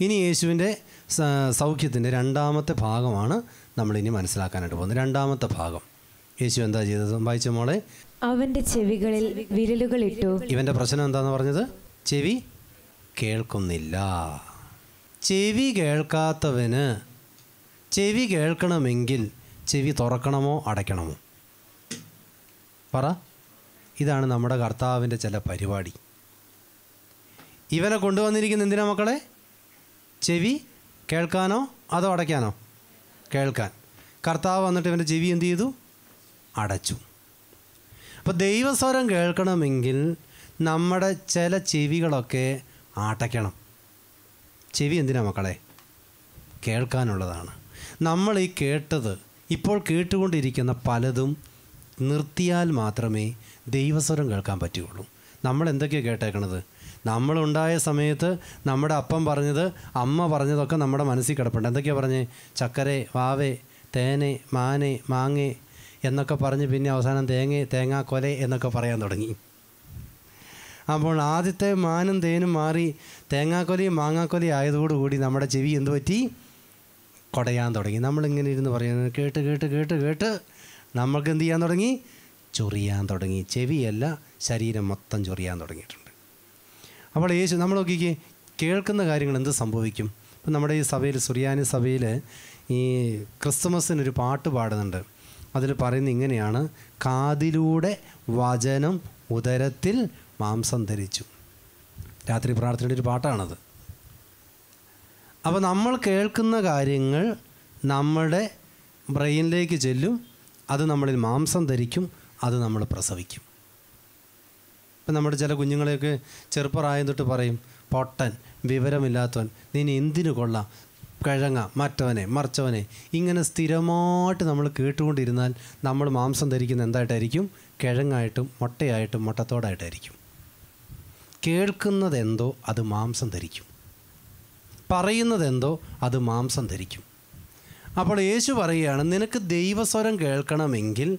ഇനി യേശുവിന്റെ സൗഖ്യത്തിന്റെ രണ്ടാമത്തെ ഭാഗമാണ് നമ്മളിനി മനസ്സിലാക്കാനായിട്ട് പോകുന്നത്. രണ്ടാമത്തെ ഭാഗം. യേശു എന്താ ചെയ്തത് വായിച്ച മോളെ? അവന്റെ ചെവികളിൽ വിരലുകൾ ഇട്ടു. ഇവന്റെ പ്രശ്നം എന്താന്ന് പറഞ്ഞത്? ചെവി കേൾക്കുന്നില്ല. ചെവി കേൾക്കാത്തവന് ചെവി കേൾക്കണമെങ്കിൽ ചെവി തുറക്കണമോ അടയ്ക്കണമോ? പറ. ഇതാണ് നമ്മുടെ കർത്താവിന്റെ ചില പരിപാടി. ഇവനെ കൊണ്ടുവന്നിരിക്കുന്ന എന്തിനാ മക്കളെ? ചെവി കേൾക്കാനോ അതോ അടയ്ക്കാനോ? കേൾക്കാൻ. കർത്താവ് വന്നിട്ട് ഇവന്റെ ചെവി എന്ത് ചെയ്തു? അടച്ചു. അപ്പോൾ ദൈവസ്വരം കേൾക്കണമെങ്കിൽ നമ്മുടെ ചില ചെവികളൊക്കെ അടയ്ക്കണം ചെവി എന്തിനാ മക്കളെ? കേൾക്കാനുള്ളതാണ്. നമ്മൾ ഈ കേട്ടത് ഇപ്പോൾ കേട്ടുകൊണ്ടിരിക്കുന്ന പലതും നിർത്തിയാൽ മാത്രമേ ദൈവസ്വരം കേൾക്കാൻ പറ്റുകയുള്ളൂ. നമ്മൾ എന്തൊക്കെയാണ് കേട്ടേക്കണത്? നമ്മളുണ്ടായ സമയത്ത് നമ്മുടെ അപ്പം പറഞ്ഞത് അമ്മ പറഞ്ഞതൊക്കെ നമ്മുടെ മനസ്സിൽ കിടപ്പുണ്ട്. എന്തൊക്കെയാണ് പറഞ്ഞേ? ചക്കരെ വാവേ തേനെ മാനെ മാങ്ങേ എന്നൊക്കെ പറഞ്ഞ് പിന്നെ അവസാനം തേങ്ങ തേങ്ങാക്കൊലെ എന്നൊക്കെ പറയാൻ തുടങ്ങി. അപ്പോൾ ആദ്യത്തെ മാനും തേനും മാറി തേങ്ങാക്കൊലയും മാങ്ങാക്കൊലയും ആയതോടുകൂടി നമ്മുടെ ചെവി എന്തു പറ്റി? കുടയാൻ തുടങ്ങി. നമ്മളിങ്ങനെ ഇരുന്ന് പറയുന്നത് കേട്ട് കേട്ട് കേട്ട് കേട്ട് നമ്മൾക്ക് എന്ത് ചെയ്യാൻ തുടങ്ങി? ചൊറിയാൻ തുടങ്ങി. ചെവിയല്ല ശരീരം മൊത്തം ചൊറിയാൻ തുടങ്ങിയിട്ടുണ്ട്. അപ്പോൾ യേശു നമ്മൾ നോക്കിക്കേ കേൾക്കുന്ന കാര്യങ്ങൾ എന്ത് സംഭവിക്കും? ഇപ്പം നമ്മുടെ ഈ സഭയിൽ സുറിയാനി സഭയിൽ ഈ ക്രിസ്തുമസിനൊരു പാട്ട് പാടുന്നുണ്ട്. അതിൽ പറയുന്നത് ഇങ്ങനെയാണ് കാതിലൂടെ വചനം ഉദരത്തിൽ മാംസം ധരിച്ചു. രാത്രി പ്രാർത്ഥനയുടെ ഒരു പാട്ടാണത്. അപ്പോൾ നമ്മൾ കേൾക്കുന്ന കാര്യങ്ങൾ നമ്മുടെ ബ്രെയിനിലേക്ക് ചെല്ലും അത് നമ്മളിൽ മാംസം ധരിക്കും അത് നമ്മൾ പ്രസവിക്കും. ഇപ്പം നമ്മുടെ ചില കുഞ്ഞുങ്ങളെയൊക്കെ ചെറുപ്പറായം തൊട്ട് പറയും പൊട്ടൻ വിവരമില്ലാത്തവൻ നീ എന്തിനു കൊള്ളാം? കിഴങ്ങ മറ്റവനെ മറിച്ചവനെ. ഇങ്ങനെ സ്ഥിരമായിട്ട് നമ്മൾ കേട്ടുകൊണ്ടിരുന്നാൽ നമ്മൾ മാംസം ധരിക്കുന്ന എന്തായിട്ടായിരിക്കും? കിഴങ്ങായിട്ടും മുട്ടയായിട്ടും മുട്ടത്തോടായിട്ടായിരിക്കും. കേൾക്കുന്നതെന്തോ അത് മാംസം ധരിക്കും. പറയുന്നതെന്തോ അത് മാംസം ധരിക്കും. അപ്പോൾ യേശു പറയുകയാണ് നിനക്ക് ദൈവസ്വരം കേൾക്കണമെങ്കിൽ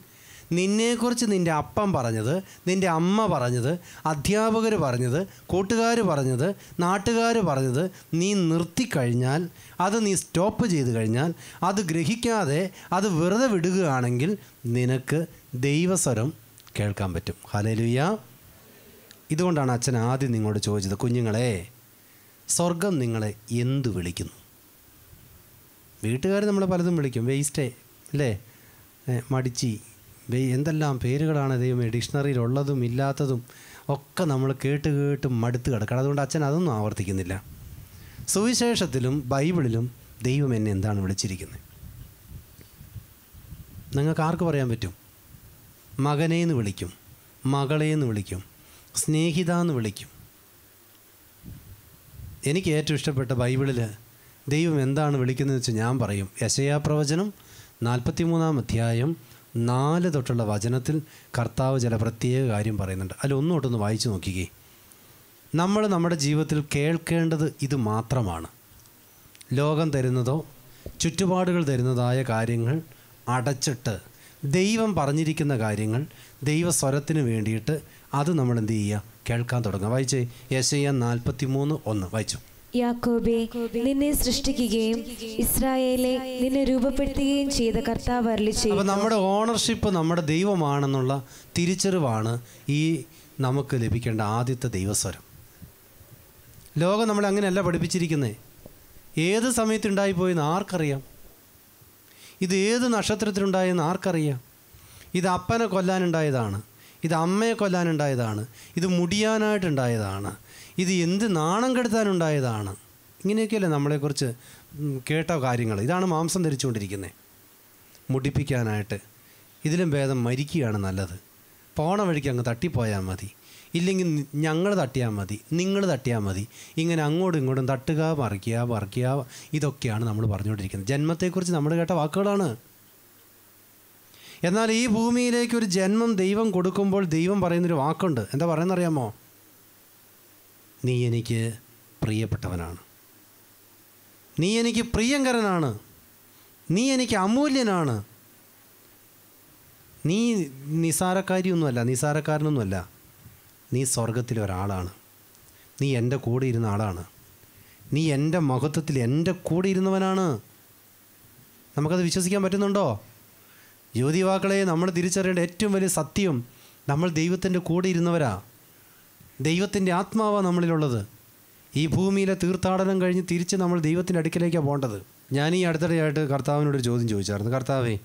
നിന്നെക്കുറിച്ച് നിന്റെ അപ്പം പറഞ്ഞത് നിന്റെ അമ്മ പറഞ്ഞത് അധ്യാപകർ പറഞ്ഞത് കൂട്ടുകാർ പറഞ്ഞത് നാട്ടുകാർ പറഞ്ഞത് നീ നിർത്തിക്കഴിഞ്ഞാൽ അത് നീ സ്റ്റോപ്പ് ചെയ്ത് കഴിഞ്ഞാൽ അത് ഗ്രഹിക്കാതെ അത് വെറുതെ വിടുകയാണെങ്കിൽ നിനക്ക് ദൈവസ്വരം കേൾക്കാൻ പറ്റും. ഹലലുയ്യ ഇതുകൊണ്ടാണ് അച്ഛൻ ആദ്യം നിങ്ങളോട് ചോദിച്ചത് കുഞ്ഞുങ്ങളെ സ്വർഗം നിങ്ങളെ എന്തു വിളിക്കുന്നു? വീട്ടുകാർ നമ്മളെ പലതും വിളിക്കും. വേസ്റ്റേ അല്ലേ? മടിച്ചി എന്തെല്ലാം പേരുകളാണ് ദൈവമേ ഡിക്ഷണറിയിലുള്ളതും ഇല്ലാത്തതും ഒക്കെ നമ്മൾ കേട്ട് കേട്ട് മടുത്ത് കിടക്കണം. അതുകൊണ്ട് അച്ഛൻ അതൊന്നും ആവർത്തിക്കുന്നില്ല. സുവിശേഷത്തിലും ബൈബിളിലും ദൈവം എന്നെ എന്താണ് വിളിച്ചിരിക്കുന്നത് നിങ്ങൾക്ക് ആർക്ക് പറയാൻ പറ്റും? മകനേന്ന് വിളിക്കും മകളേന്ന് വിളിക്കും സ്നേഹിത എന്ന് വിളിക്കും. എനിക്ക് ഏറ്റവും ഇഷ്ടപ്പെട്ട ബൈബിളിൽ ദൈവം എന്താണ് വിളിക്കുന്നത് വെച്ച് ഞാൻ പറയും. യശയാ പ്രവചനം നാൽപ്പത്തിമൂന്നാം അധ്യായം നാല് തൊട്ടുള്ള വചനത്തിൽ കർത്താവ് ചില പ്രത്യേക കാര്യം പറയുന്നുണ്ട്. അതിൽ ഒന്നോട്ടൊന്ന് വായിച്ചു നോക്കിക്കേ. നമ്മൾ നമ്മുടെ ജീവിതത്തിൽ കേൾക്കേണ്ടത് ഇത് മാത്രമാണ്. ലോകം തരുന്നതോ ചുറ്റുപാടുകൾ തരുന്നതായ കാര്യങ്ങൾ അടച്ചിട്ട് ദൈവം പറഞ്ഞിരിക്കുന്ന കാര്യങ്ങൾ ദൈവസ്വരത്തിന് വേണ്ടിയിട്ട് അത് നമ്മൾ എന്ത് ചെയ്യുക? കേൾക്കാൻ തുടങ്ങുക. വായിച്ചേ. യശയ്യ നാൽപ്പത്തി മൂന്ന് ഒന്ന്. വായിച്ചു. യാക്കോബെ നിന്നെ സൃഷ്ടിക്കുകയും ഇസ്രായേലെ നിന്നെ രൂപപ്പെടുത്തുകയും ചെയ്ത കർത്താവ് അരളി അപ്പോൾ ചെയ്യും നമ്മുടെ ഓണർഷിപ്പ് നമ്മുടെ ദൈവമാണെന്നുള്ള തിരിച്ചറിവാണ് ഈ നമുക്ക് ലഭിക്കേണ്ട ആദ്യത്തെ ദൈവസ്വരം. ലോകം നമ്മളെ അങ്ങനെയല്ല പഠിപ്പിച്ചിരിക്കുന്നത് ഏത് സമയത്തുണ്ടായിപ്പോയെന്ന് ആർക്കറിയാം? ഇത് ഏത് നക്ഷത്രത്തിലുണ്ടായെന്ന് ആർക്കറിയാം? ഇത് അപ്പനെ കൊല്ലാനുണ്ടായതാണ് ഇത് അമ്മയെ കൊല്ലാനുണ്ടായതാണ് ഇത് മുടിയാനായിട്ടുണ്ടായതാണ് ഇത് എന്ത് നാണം കെടുത്താനുണ്ടായതാണ്? ഇങ്ങനെയൊക്കെയല്ലേ നമ്മളെക്കുറിച്ച് കേട്ട കാര്യങ്ങൾ. ഇതാണ് മാംസം ധരിച്ചുകൊണ്ടിരിക്കുന്നത് മുടിപ്പിക്കാനായിട്ട്. ഇതിലും ഭേദം മരിക്കുകയാണ് നല്ലത്. പോണ വഴിക്ക് അങ്ങ് തട്ടിപ്പോയാൽ മതി. ഇല്ലെങ്കിൽ ഞങ്ങൾ തട്ടിയാൽ മതി. നിങ്ങൾ തട്ടിയാൽ മതി. ഇങ്ങനെ അങ്ങോട്ടും ഇങ്ങോട്ടും തട്ടുക മറിക്കുക മറിക്കുക ഇതൊക്കെയാണ് നമ്മൾ പറഞ്ഞുകൊണ്ടിരിക്കുന്നത്. ജന്മത്തെക്കുറിച്ച് നമ്മൾ കേട്ട വാക്കുകളാണ്. എന്നാൽ ഈ ഭൂമിയിലേക്ക് ഒരു ജന്മം ദൈവം കൊടുക്കുമ്പോൾ ദൈവം പറയുന്നൊരു വാക്കുണ്ട്. എന്താ പറയുന്നറിയാമോ? നീ എനിക്ക് പ്രിയപ്പെട്ടവനാണ്. നീ എനിക്ക് പ്രിയങ്കരനാണ്. നീ എനിക്ക് അമൂല്യനാണ്. നീ നിസാരക്കാരിയൊന്നുമല്ല നിസാരക്കാരനൊന്നുമല്ല. നീ സ്വർഗത്തിലെ ഒരാളാണ്. നീ എന്റെ കൂടെ ഇരുന്ന ആളാണ്. നീ എന്റെ മഹത്വത്തിൽ എന്റെ കൂടെ ഇരുന്നവനാണ്. നമുക്കത് വിശ്വസിക്കാൻ പറ്റുന്നുണ്ടോ? യുവതിവാക്കളെ നമ്മൾ തിരിച്ചറിയേണ്ട ഏറ്റവും വലിയ സത്യം നമ്മൾ ദൈവത്തിന്റെ കൂടെ ഇരുന്നവരാ. ദൈവത്തിന്റെ ആത്മാവാണ് നമ്മളിലുള്ളത്. ഈ ഭൂമിയിലെ തീർത്ഥാടനം കഴിഞ്ഞ് തിരിച്ച് നമ്മൾ ദൈവത്തിന്റെ അടുക്കലേക്കാണ് പോകേണ്ടത്. ഞാൻ ഈ അടുത്തിടെയായിട്ട് കർത്താവിനോടൊരു ചോദ്യം ചോദിച്ചായിരുന്നു. കർത്താവേ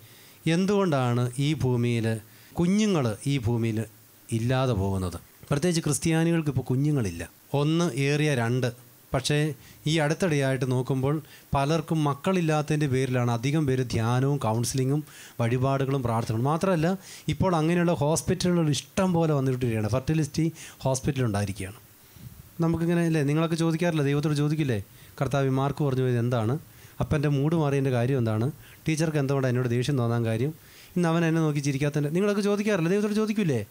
എന്തുകൊണ്ടാണ് ഈ ഭൂമിയിൽ കുഞ്ഞുങ്ങൾ ഈ ഭൂമിയിൽ ഇല്ലാതെ പോകുന്നത്? പ്രത്യേകിച്ച് ക്രിസ്ത്യാനികൾക്ക് ഇപ്പോൾ കുഞ്ഞുങ്ങളില്ല. ഒന്ന് ഏറിയ രണ്ട്. പക്ഷേ ഈ അടുത്തിടെയായിട്ട് നോക്കുമ്പോൾ പലർക്കും മക്കളില്ലാത്തതിന്റെ പേരിലാണ് അധികം പേര് ധ്യാനവും കൗൺസിലിങ്ങും വഴിപാടുകളും പ്രാർത്ഥനകളും. മാത്രമല്ല ഇപ്പോൾ അങ്ങനെയുള്ള ഹോസ്പിറ്റലുകൾ ഇഷ്ടം പോലെ വന്നിട്ടിരിക്കുകയാണ്. Fertility hospital ഉണ്ടായിരിക്കുകയാണ്. നമുക്കിങ്ങനെ അല്ലേ? നിങ്ങളൊക്കെ ചോദിക്കാറില്ല? ദൈവത്തോട് ചോദിക്കില്ലേ? കർത്താവ് മാർക്ക് പറഞ്ഞു പോയത് എന്താണ്? അപ്പന്റെ മൂഡ് മാറിയതിന്റെ കാര്യം എന്താണ്? ടീച്ചർക്ക് എന്തുകൊണ്ടാണ് എന്നോട് ദേഷ്യം തോന്നാൻ കാര്യം? ഇന്ന് അവൻ എന്നെ നോക്കി ചിരിക്കാത്തതിന്റെ നിങ്ങളൊക്കെ ചോദിക്കാറില്ല? ദൈവത്തോട് ചോദിക്കില്ലേ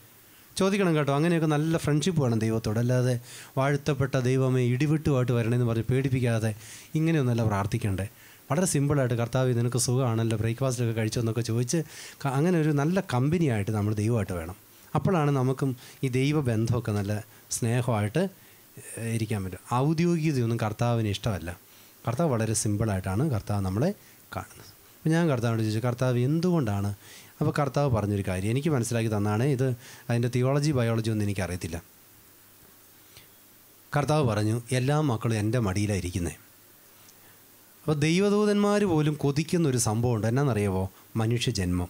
ചോദിക്കണം കേട്ടോ. അങ്ങനെയൊക്കെ നല്ല ഫ്രണ്ട്ഷിപ്പ് വേണം ദൈവത്തോട്. അല്ലാതെ വാഴ്ത്തപ്പെട്ട ദൈവമേ ഇടിവിട്ടുമായിട്ട് വരണമെന്ന് പറഞ്ഞ് പേടിപ്പിക്കാതെ ഇങ്ങനെയൊന്നല്ല പ്രാർത്ഥിക്കണ്ടേ. വളരെ സിമ്പിളായിട്ട് കർത്താവ് നിനക്ക് സുഖമാണല്ലോ. ബ്രേക്ക്ഫാസ്റ്റൊക്കെ കഴിച്ചെന്നൊക്കെ ചോദിച്ച് അങ്ങനെ ഒരു നല്ല കമ്പനിയായിട്ട് നമ്മൾ ദൈവമായിട്ട് വേണം. അപ്പോഴാണ് നമുക്കും ഈ ദൈവ ബന്ധമൊക്കെ നല്ല സ്നേഹമായിട്ട് ഇരിക്കാൻ പറ്റും. ഔദ്യോഗികതയൊന്നും കർത്താവിന് ഇഷ്ടമല്ല. കർത്താവ് വളരെ സിമ്പിളായിട്ടാണ് കർത്താവ് നമ്മളെ കാണുന്നത്. അപ്പോൾ ഞാൻ കർത്താവിനോട് ചോദിച്ചു കർത്താവ് എന്തുകൊണ്ടാണ് അപ്പോൾ കർത്താവ് പറഞ്ഞൊരു കാര്യം. എനിക്ക് മനസ്സിലാക്കി തന്നാണ് ഇത്. അതിന്റെ തിയോളജി ബയോളജി ഒന്നും എനിക്കറിയത്തില്ല. കർത്താവ് പറഞ്ഞു എല്ലാ മക്കളും എന്റെ മടിയിലായിരിക്കുന്നത് അപ്പോൾ ദൈവദൂതന്മാർ പോലും കൊതിക്കുന്ന ഒരു സംഭവമുണ്ട്. എന്നാണെന്നറിയാവോ മനുഷ്യജന്മം.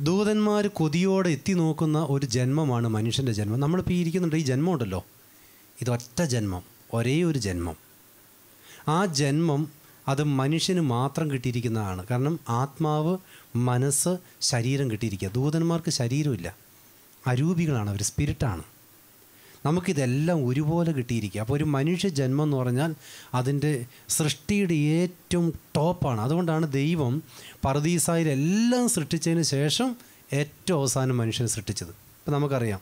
ദൂതന്മാർ കൊതിയോടെ എത്തി നോക്കുന്ന ഒരു ജന്മമാണ് മനുഷ്യന്റെ ജന്മം. നമ്മളിപ്പോൾ ഈ ഇരിക്കുന്നുണ്ട്. ഈ ജന്മം ഉണ്ടല്ലോ ഇതൊറ്റ ജന്മം. ഒരേ ഒരു ജന്മം. ആ ജന്മം അത് മനുഷ്യന് മാത്രം കിട്ടിയിരിക്കുന്നതാണ്. കാരണം ആത്മാവ് മനസ്സ് ശരീരം കിട്ടിയിരിക്കുക. ദൂതന്മാർക്ക് ശരീരമില്ല. അരൂപികളാണ് അവർ സ്പിരിറ്റാണ്. നമുക്കിതെല്ലാം ഒരുപോലെ കിട്ടിയിരിക്കുക. അപ്പോൾ ഒരു മനുഷ്യ ജന്മം എന്ന് പറഞ്ഞാൽ അതിന്റെ സൃഷ്ടിയുടെ ഏറ്റവും ടോപ്പാണ്. അതുകൊണ്ടാണ് ദൈവം പറദീസായിൽ എല്ലാം സൃഷ്ടിച്ചതിന് ശേഷം ഏറ്റവും അവസാനം മനുഷ്യനെ സൃഷ്ടിച്ചത്. ഇപ്പോൾ നമുക്കറിയാം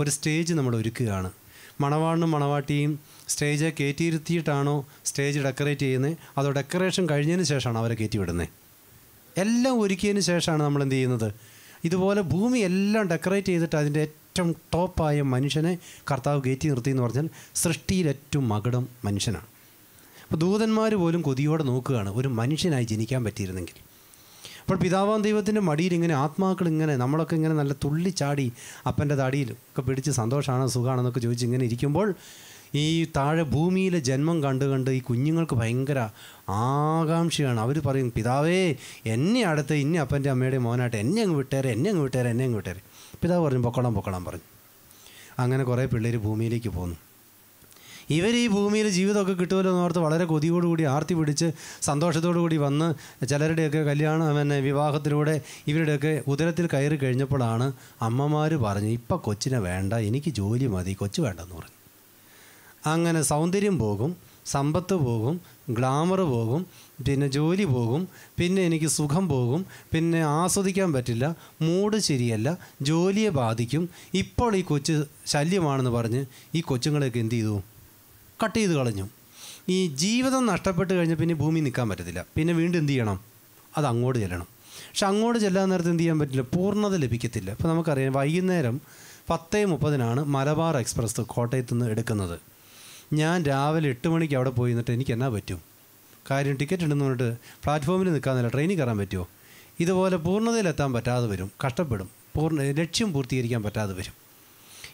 ഒരു സ്റ്റേജ് നമ്മൾ ഒരുക്കുകയാണ്. മണവാളിനും മണവാട്ടിയും സ്റ്റേജ് കയറ്റിയിരുത്തിയിട്ടാണോ സ്റ്റേജ് ഡെക്കറേറ്റ് ചെയ്യുന്നത്? അതോ ഡെക്കറേഷൻ കഴിഞ്ഞതിന് ശേഷമാണ് അവരെ കയറ്റി വിടുന്നത്? എല്ലാം ഒരുക്കിയതിന് ശേഷമാണ് നമ്മൾ എന്ത് ചെയ്യുന്നത്? ഇതുപോലെ ഭൂമി എല്ലാം ഡെക്കറേറ്റ് ചെയ്തിട്ട് അതിന്റെ ഏറ്റവും ടോപ്പായ മനുഷ്യനെ കർത്താവ് കയറ്റി നിർത്തി എന്ന് പറഞ്ഞാൽ സൃഷ്ടിയിൽ ഏറ്റവും മകടം മനുഷ്യനാണ്. അപ്പോൾ ദൂതന്മാർ പോലും കൊതിയോടെ നോക്കുകയാണ് ഒരു മനുഷ്യനായി ജനിക്കാൻ പറ്റിയിരുന്നെങ്കിൽ. അപ്പോൾ പിതാവാം ദൈവത്തിന്റെ മടിയിൽ ഇങ്ങനെ ആത്മാക്കൾ ഇങ്ങനെ നമ്മളൊക്കെ ഇങ്ങനെ നല്ല തുള്ളിച്ചാടി അപ്പന്റെ തടിയിൽ ഒക്കെ പിടിച്ച് സന്തോഷമാണോ സുഖമാണെന്നൊക്കെ ചോദിച്ച് ഇങ്ങനെ ഇരിക്കുമ്പോൾ ഈ താഴെ ഭൂമിയിലെ ജന്മം കണ്ട് കണ്ട് ഈ കുഞ്ഞുങ്ങൾക്ക് ഭയങ്കര ആകാംക്ഷയാണ്. അവർ പറയും പിതാവേ എന്നെ അടുത്ത് ഇനി അപ്പന്റെ അമ്മയുടെ മോനായിട്ട് എന്നെ അങ്ങ് വിട്ടേരെ എന്നെ അങ്ങ് വിട്ടേരെ എന്നെ അങ്ങ് വിട്ടേരെ. പിതാവ് പറഞ്ഞു പൊക്കോളാം പൊക്കോളാം പറഞ്ഞു. അങ്ങനെ കുറേ പിള്ളേർ ഭൂമിയിലേക്ക് പോന്നു. ഇവർ ഈ ഭൂമിയിൽ ജീവിതമൊക്കെ കിട്ടുമല്ലോ എന്ന് ഓർത്ത് വളരെ കൊതിയോടുകൂടി ആർത്തി പിടിച്ച് സന്തോഷത്തോടു കൂടി വന്ന് ചിലരുടെയൊക്കെ കല്യാണം പിന്നെ വിവാഹത്തിലൂടെ ഇവരുടെയൊക്കെ ഉദരത്തിൽ കയറി കഴിഞ്ഞപ്പോഴാണ് അമ്മമാർ പറഞ്ഞു ഇപ്പം കൊച്ചിനെ വേണ്ട എനിക്ക് ജോലി മതി കൊച്ചു വേണ്ടെന്ന് പറഞ്ഞു. അങ്ങനെ സൗന്ദര്യം പോകും സമ്പത്ത് പോകും ഗ്ലാമർ പോകും പിന്നെ ജോലി പോകും പിന്നെ എനിക്ക് സുഖം പോകും പിന്നെ ആസ്വദിക്കാൻ പറ്റില്ല മൂഡ് ശരിയല്ല ജോലിയെ ബാധിക്കും ഇപ്പോൾ ഈ കൊച്ച് ശല്യമാണെന്ന് പറഞ്ഞ് ഈ കൊച്ചുങ്ങളെയൊക്കെ എന്ത് ചെയ്തു? കട്ട് ചെയ്ത് കളഞ്ഞു. ഈ ജീവിതം നഷ്ടപ്പെട്ട് കഴിഞ്ഞാൽ പിന്നെ ഭൂമി നിൽക്കാൻ പറ്റത്തില്ല. പിന്നെ വീണ്ടും എന്ത് ചെയ്യണം? അത് അങ്ങോട്ട് ചെല്ലണം. പക്ഷെ അങ്ങോട്ട് ചെല്ലാൻ നേരത്തെ എന്ത് ചെയ്യാൻ പറ്റില്ല? പൂർണത ലഭിക്കത്തില്ല. അപ്പോൾ നമുക്കറിയാം വൈകുന്നേരം പത്തേ മുപ്പതിനാണ് മലബാർ എക്സ്പ്രസ് കോട്ടയത്ത് നിന്ന് എടുക്കുന്നത്. ഞാൻ രാവിലെ എട്ട് മണിക്ക് അവിടെ പോയി നിന്നിട്ട് എനിക്ക് എന്നാ പറ്റും? കാര്യം ടിക്കറ്റ് ഉണ്ടെന്ന് പറഞ്ഞിട്ട് പ്ലാറ്റ്ഫോമിൽ നിൽക്കാന്നില്ല ട്രെയിനിൽ കയറാൻ പറ്റുമോ? ഇതുപോലെ പൂർണതയിലെത്താൻ പറ്റാതെ വരും. കഷ്ടപ്പെടും. പൂർണ ലക്ഷ്യം പൂർത്തീകരിക്കാൻ പറ്റാതെ വരും.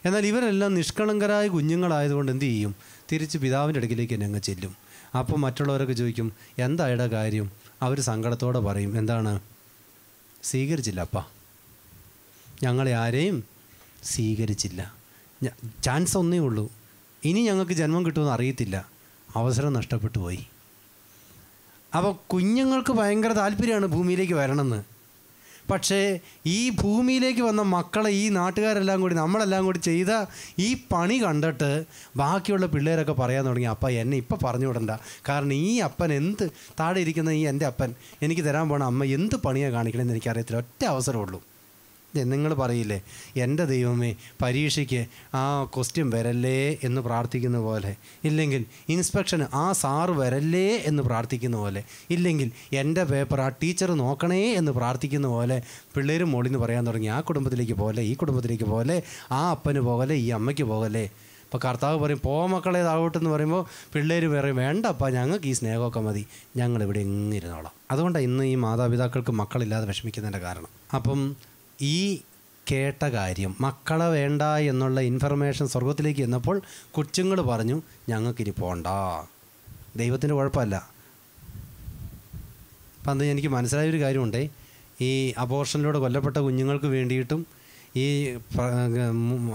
എന്നാൽ ഇവരെല്ലാം നിഷ്കളങ്കരായ കുഞ്ഞുങ്ങളായതുകൊണ്ട് എന്ത് ചെയ്യും? തിരിച്ച് പിതാവിന്റെ അടുക്കിലേക്ക് തന്നെ അങ്ങ് ചെല്ലും. അപ്പോൾ മറ്റുള്ളവരൊക്കെ ചോദിക്കും എന്തായുടെ കാര്യം? അവർ സങ്കടത്തോടെ പറയും എന്താണ്? സ്വീകരിച്ചില്ല അപ്പാ. ഞങ്ങളെ ആരെയും സ്വീകരിച്ചില്ല. ചാൻസ് ഒന്നേ ഉള്ളൂ. ഇനി ഞങ്ങൾക്ക് ജന്മം കിട്ടുമെന്ന് അറിയത്തില്ല. അവസരം നഷ്ടപ്പെട്ടു പോയി. അപ്പോൾ കുഞ്ഞുങ്ങൾക്ക് ഭയങ്കര താല്പര്യമാണ് ഭൂമിയിലേക്ക് വരണമെന്ന്. പക്ഷേ ഈ ഭൂമിയിലേക്ക് വന്ന മക്കളെ ഈ നാട്ടുകാരെല്ലാം കൂടി നമ്മളെല്ലാം കൂടി ചെയ്ത ഈ പണി കണ്ടിട്ട് ബാക്കിയുള്ള പിള്ളേരൊക്കെ പറയാൻ തുടങ്ങി അപ്പ എന്നെ ഇപ്പം പറഞ്ഞു വിടണ്ട. കാരണം ഈ അപ്പൻ എന്ത് താഴെ ഇരിക്കുന്ന ഈ എന്റെ അപ്പൻ എനിക്ക് തരാൻ പോണ അമ്മ എന്ത് പണിയാണ് കാണിക്കണമെന്ന് എനിക്കറിയത്തില്ല. ഒറ്റ അവസരമുള്ളൂ നിങ്ങൾ പറയില്ലേ എന്റെ ദൈവമേ പരീക്ഷയ്ക്ക് ആ ക്വസ്റ്റ്യൻ വരല്ലേ എന്ന് പ്രാർത്ഥിക്കുന്ന പോലെ ഇല്ലെങ്കിൽ ഇൻസ്പെക്ഷന് ആ സാറ് വരല്ലേ എന്ന് പ്രാർത്ഥിക്കുന്ന പോലെ ഇല്ലെങ്കിൽ എന്റെ പേപ്പർ ആ ടീച്ചർ നോക്കണേ എന്ന് പ്രാർത്ഥിക്കുന്ന പോലെ പിള്ളേരും മോളിന്ന് പറയാൻ തുടങ്ങി ആ കുടുംബത്തിലേക്ക് പോലെ ഈ കുടുംബത്തിലേക്ക് പോലെ ആ അപ്പന് പോകലെ ഈ അമ്മയ്ക്ക് പോകലെ അപ്പോൾ കർത്താവ് പറയും പോ മക്കളെ താവോട്ടെന്ന് പറയുമ്പോൾ പിള്ളേർ പറയും വേണ്ടപ്പാ ഞങ്ങൾക്ക് ഈ സ്നേഹമൊക്കെ മതി ഞങ്ങളിവിടെ എങ്ങനെ ഇരുന്നോളാം അതുകൊണ്ടാണ് ഇന്ന് ഈ മാതാപിതാക്കൾക്ക് മക്കളില്ലാതെ വിഷമിക്കുന്നതിന്റെ കാരണം. അപ്പം ഈ കേട്ട കാര്യം മക്കളെ വേണ്ട എന്നുള്ള ഇൻഫർമേഷൻ സ്വർഗത്തിലേക്ക് എന്നപ്പോൾ കൊച്ചുങ്ങൾ പറഞ്ഞു ഞങ്ങൾക്കിനി പോണ്ട. ദൈവത്തിന്റെ കുഴപ്പമല്ല. അപ്പം അന്ന് എനിക്ക് മനസ്സിലായൊരു കാര്യമുണ്ടേ ഈ അബോർഷനിലൂടെ കൊല്ലപ്പെട്ട കുഞ്ഞുങ്ങൾക്ക് വേണ്ടിയിട്ടും ഈ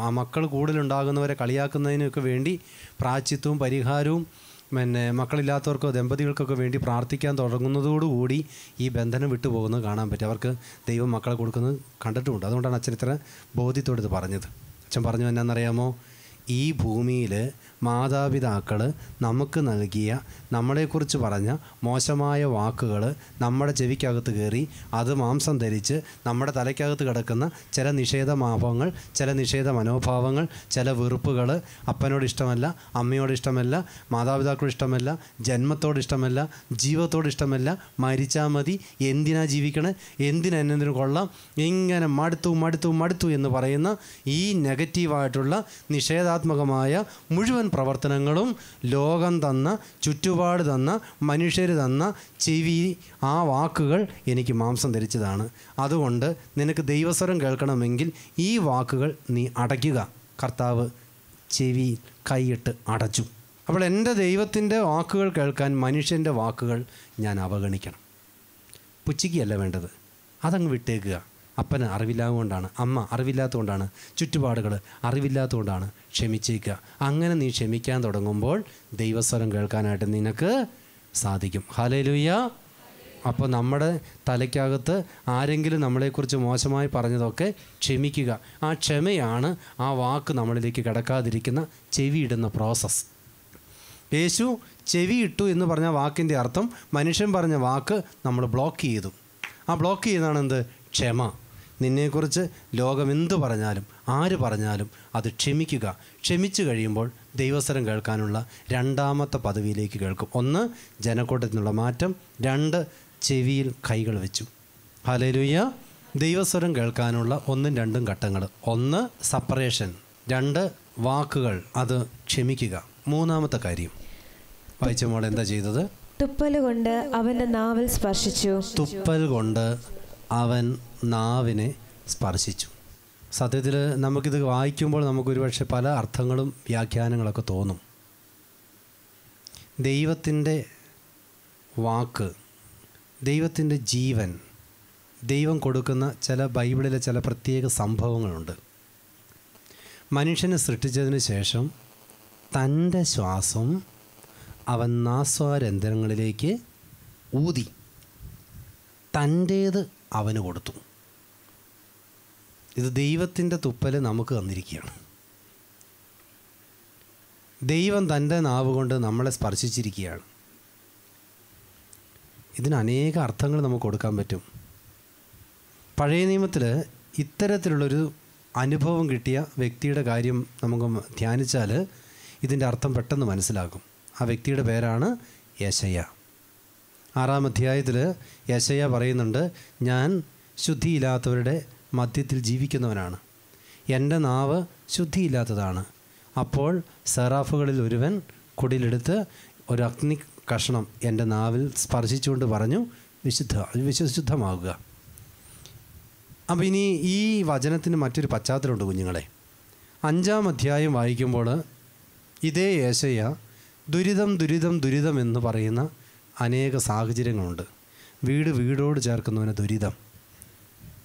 മക്കൾ കൂടുതലുണ്ടാകുന്നവരെ കളിയാക്കുന്നതിനൊക്കെ വേണ്ടി പ്രാച്ചിത്വവും പരിഹാരവും പിന്നെ മക്കളില്ലാത്തവർക്കോ ദമ്പതികൾക്കൊക്കെ വേണ്ടി പ്രാർത്ഥിക്കാൻ തുടങ്ങുന്നതോടുകൂടി ഈ ബന്ധനം വിട്ടുപോകുന്നത് കാണാൻ പറ്റും. അവർക്ക് ദൈവം മക്കളെ കൊടുക്കുന്നത് കണ്ടിട്ടുമുണ്ട്. അതുകൊണ്ടാണ് അച്ഛൻ ഇത്ര ബോധ്യത്തോടെ ഇത് പറഞ്ഞത്. അച്ഛൻ പറഞ്ഞു എന്നാണെന്നറിയാമോ ഈ ഭൂമിയിൽ മാതാപിതാക്കൾ നമുക്ക് നൽകിയ നമ്മളെക്കുറിച്ച് പറഞ്ഞ മോശമായ വാക്കുകൾ നമ്മുടെ ചെവിക്കകത്ത് കയറി അത് മാംസം ധരിച്ച് നമ്മുടെ തലയ്ക്കകത്ത് കിടക്കുന്ന ചില നിഷേധ മാഭവങ്ങൾ ചില നിഷേധ മനോഭാവങ്ങൾ ചില വെറുപ്പുകൾ അപ്പനോട് ഇഷ്ടമല്ല അമ്മയോട് ഇഷ്ടമല്ല മാതാപിതാക്കളോട് ഇഷ്ടമല്ല ജന്മത്തോട് ഇഷ്ടമല്ല ജീവിതത്തോട് ഇഷ്ടമല്ല മരിച്ചാൽ മതി എന്തിനാ ജീവിക്കണേ എന്തിനാ എന്നതിന് കൊള്ളാം ഇങ്ങനെ മടുത്തു മടുത്തു മടുത്തു എന്ന് പറയുന്ന ഈ നെഗറ്റീവായിട്ടുള്ള നിഷേധാത്മകമായ പ്രവർത്തനങ്ങളും ലോകം തന്ന ചുറ്റുപാട് തന്ന മനുഷ്യർ തന്ന ചെവി ആ വാക്കുകൾ എനിക്ക് മാംസം ധരിച്ചതാണ്. അതുകൊണ്ട് നിനക്ക് ദൈവസ്വരം കേൾക്കണമെങ്കിൽ ഈ വാക്കുകൾ നീ അടയ്ക്കുക. കർത്താവ് ചെവി കൈയിട്ട് അടച്ചു. അപ്പോൾ എന്റെ ദൈവത്തിന്റെ വാക്കുകൾ കേൾക്കാൻ മനുഷ്യന്റെ വാക്കുകൾ ഞാൻ അവഗണിക്കണം. പുച്ചിക്കല്ല വേണ്ടത്. അതങ്ങ് വിട്ടേക്കുക. അപ്പന് അറിവില്ലാത്തതുകൊണ്ടാണ്. അമ്മ അറിവില്ലാത്തതുകൊണ്ടാണ്. ചുറ്റുപാടുകൾ അറിവില്ലാത്തതുകൊണ്ടാണ്. ക്ഷമിച്ചേക്കുക അങ്ങനെ നീ ക്ഷമിക്കാൻ തുടങ്ങുമ്പോൾ ദൈവസ്വരം കേൾക്കാനായിട്ട് നിനക്ക് സാധിക്കും. ഹാലേലുയ്യ അപ്പോൾ നമ്മുടെ തലയ്ക്കകത്ത് ആരെങ്കിലും നമ്മളെക്കുറിച്ച് മോശമായി പറഞ്ഞതൊക്കെ ക്ഷമിക്കുക. ആ ക്ഷമയാണ് ആ വാക്ക് നമ്മളിലേക്ക് കിടക്കാതിരിക്കുന്ന ചെവിയിടുന്ന പ്രോസസ്സ് യേശു ചെവി ഇട്ടു എന്ന് പറഞ്ഞ വാക്കിന്റെ അർത്ഥം മനുഷ്യൻ പറഞ്ഞ വാക്ക് നമ്മൾ ബ്ലോക്ക് ചെയ്തു. ആ ബ്ലോക്ക് ചെയ്യുന്നതാണ് എന്ത് ക്ഷമ. നിന്നെക്കുറിച്ച് ലോകം എന്തു പറഞ്ഞാലും ആര് പറഞ്ഞാലും അത് ക്ഷമിക്കുക. ക്ഷമിച്ചു കഴിയുമ്പോൾ ദൈവസ്വരം കേൾക്കാനുള്ള രണ്ടാമത്തെ പദവിയിലേക്ക് കേൾക്കും. ഒന്ന് ജനക്കൂട്ടത്തിൽ നിന്നുള്ള മാറ്റം. രണ്ട് ചെവിയിൽ കൈകൾ വെച്ചു. ഹലലുയ്യ ദൈവസ്വരം കേൾക്കാനുള്ള ഒന്നും രണ്ടും ഘട്ടങ്ങൾ. ഒന്ന് സപ്പറേഷൻ. രണ്ട് വാക്കുകൾ. അത് ക്ഷമിക്കുക. മൂന്നാമത്തെ കാര്യം. വായിച്ച മോൾ എന്താ ചെയ്തത്? തുപ്പൽ കൊണ്ട് അവന്റെ നാവൽ സ്പർശിച്ചു. തുപ്പൽ കൊണ്ട് അവൻ നാവിനെ സ്പർശിച്ചു. സത്യത്തിൽ നമുക്കിത് വായിക്കുമ്പോൾ നമുക്ക് ഒരുപക്ഷെ പല അർത്ഥങ്ങളും വ്യാഖ്യാനങ്ങളൊക്കെ തോന്നും. ദൈവത്തിന്റെ വാക്ക് ദൈവത്തിന്റെ ജീവൻ ദൈവം കൊടുക്കുന്ന ചില ബൈബിളിലെ ചില പ്രത്യേക സംഭവങ്ങളുണ്ട്. മനുഷ്യനെ സൃഷ്ടിച്ചതിന് ശേഷം തന്റെ ശ്വാസം അവൻ നാസ്വാരന്ധ്രങ്ങളിലേക്ക് ഊതി. തന്റേത് അവന് കൊടുത്തു. ഇത് ദൈവത്തിന്റെ തുപ്പൽ നമുക്ക് തന്നിരിക്കുകയാണ്. ദൈവം തന്റെ നാവ് കൊണ്ട് നമ്മളെ സ്പർശിച്ചിരിക്കുകയാണ്. ഇതിന് അനേക അർത്ഥങ്ങൾ നമുക്ക് കൊടുക്കാൻ പറ്റും. പഴയ നിയമത്തിൽ ഇത്തരത്തിലുള്ളൊരു അനുഭവം കിട്ടിയ വ്യക്തിയുടെ കാര്യം നമുക്ക് ധ്യാനിച്ചാൽ ഇതിന്റെ അർത്ഥം പെട്ടെന്ന് മനസ്സിലാകും. ആ വ്യക്തിയുടെ പേരാണ് യേശയ്യ. ആറാം അധ്യായത്തിൽ യശയ പറയുന്നുണ്ട് ഞാൻ ശുദ്ധിയില്ലാത്തവരുടെ മധ്യത്തിൽ ജീവിക്കുന്നവനാണ്. എന്റെ നാവ് ശുദ്ധിയില്ലാത്തതാണ്. അപ്പോൾ സെറാഫുകളിൽ ഒരുവൻ കുടിലെടുത്ത് ഒരു അഗ്നി കഷണം എന്റെ നാവിൽ സ്പർശിച്ചുകൊണ്ട് പറഞ്ഞു വിശുദ്ധ വിശുദ്ധമാകുക. അപ്പം ഇനി ഈ വചനത്തിന് മറ്റൊരു പശ്ചാത്തലമുണ്ട് കുഞ്ഞുങ്ങളെ. അഞ്ചാം അധ്യായം വായിക്കുമ്പോൾ ഇതേ യേശയ്യ ദുരിതം ദുരിതം ദുരിതം എന്ന് പറയുന്ന അനേക സാഹചര്യങ്ങളുണ്ട്. വീട് വീടോട് ചേർക്കുന്നവന് ദുരിതം.